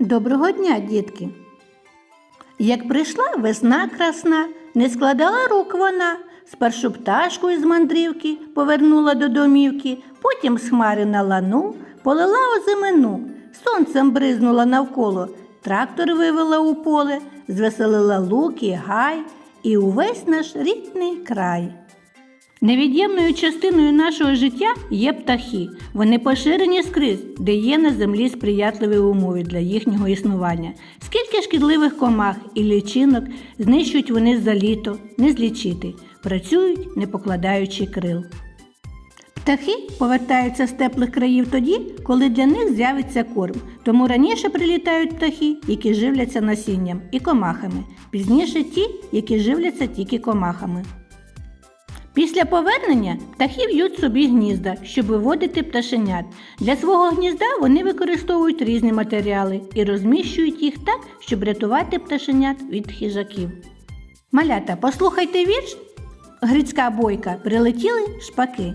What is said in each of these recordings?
Доброго дня, дітки! Як прийшла весна красна, не складала рук вона, спершу пташкою з мандрівки повернула до домівки, потім з на лану, полила озимину, сонцем бризнула навколо, трактор вивела у поле, звеселила луки, гай і увесь наш рідний край. Невід'ємною частиною нашого життя є птахи. Вони поширені скрізь, де є на землі сприятливі умови для їхнього існування. Скільки шкідливих комах і лічинок знищують вони за літо, не злічити, працюють, не покладаючи крил. Птахи повертаються з теплих країв тоді, коли для них з'явиться корм. Тому раніше прилітають птахи, які живляться насінням і комахами, пізніше ті, які живляться тільки комахами. Після повернення птахи в'ють собі гнізда, щоб виводити пташенят. Для свого гнізда вони використовують різні матеріали і розміщують їх так, щоб рятувати пташенят від хижаків. Малята, послухайте вірш. Грицька бойка прилетіли шпаки.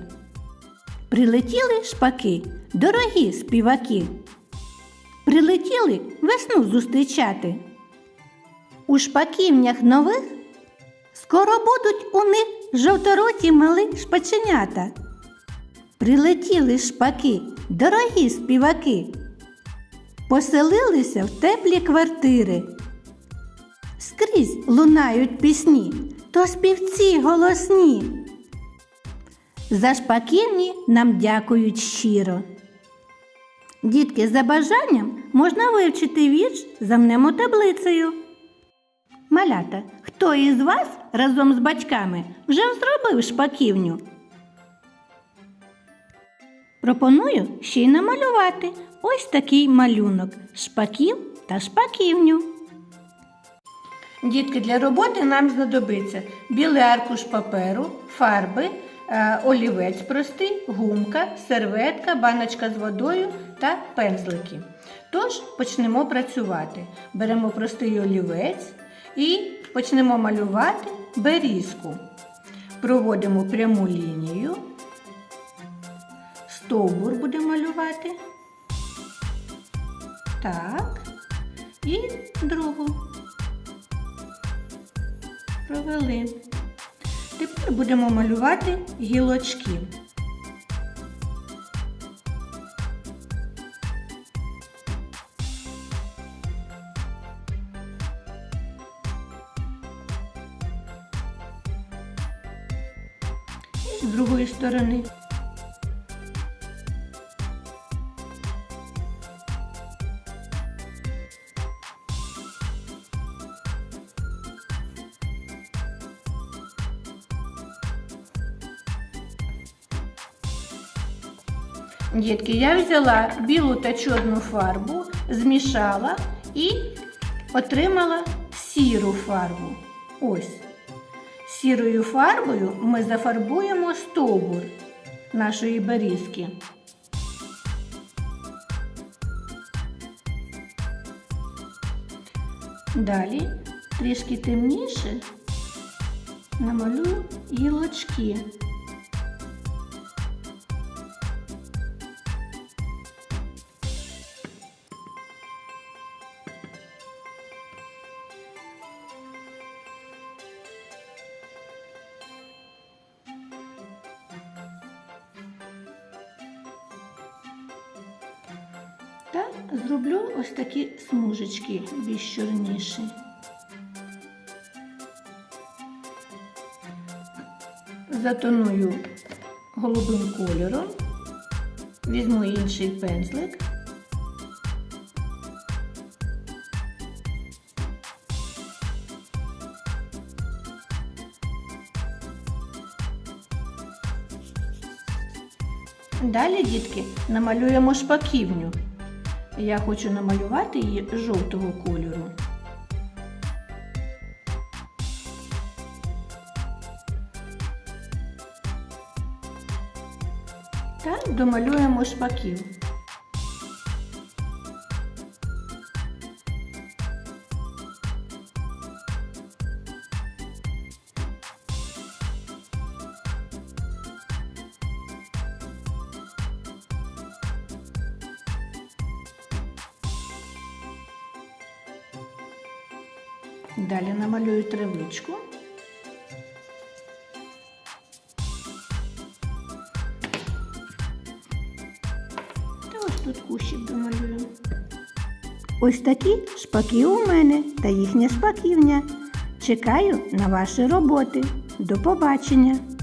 Прилетіли шпаки, дорогі співаки. Прилетіли весну зустрічати. У шпаківнях нових Скоро будуть у них жовтороті мали шпаченята. Прилетіли шпаки, дорогі співаки, поселилися в теплі квартири. Скрізь лунають пісні, то співці голосні. За шпаківні нам дякують щиро. Дітки, за бажанням можна вивчити вірш за мнемотаблицею. Малята, хто із вас разом з батьками вже зробив шпаківню? Пропоную ще й намалювати ось такий малюнок шпаків та шпаківню. Дітки, для роботи нам знадобиться білий аркуш паперу, фарби, е, олівець простий, гумка, серветка, баночка з водою та пензлики. Тож почнемо працювати. Беремо простий олівець і почнемо малювати берізку. Проводимо пряму лінію, стовбур будемо малювати. Так, і другу. Провели. Тепер будемо малювати гілочки. З другої сторони. Дітки, я взяла білу та чорну фарбу, змішала і отримала сіру фарбу. Ось. Сірою фарбою ми зафарбуємо стовбур нашої берізки. Далі трішки темніше намалюю гілочки. Зроблю ось такі смужечки більш чорніші. Затоную голубим кольором, візьму інший пензлик. Далі, дітки, намалюємо шпаківню. Я хочу намалювати її жовтого кольору. Та домалюємо шпаків. Далі намалюю травичку. Та ось тут кущик домалюю. Ось такі шпаки у мене та їхня шпаківня. Чекаю на ваші роботи. До побачення!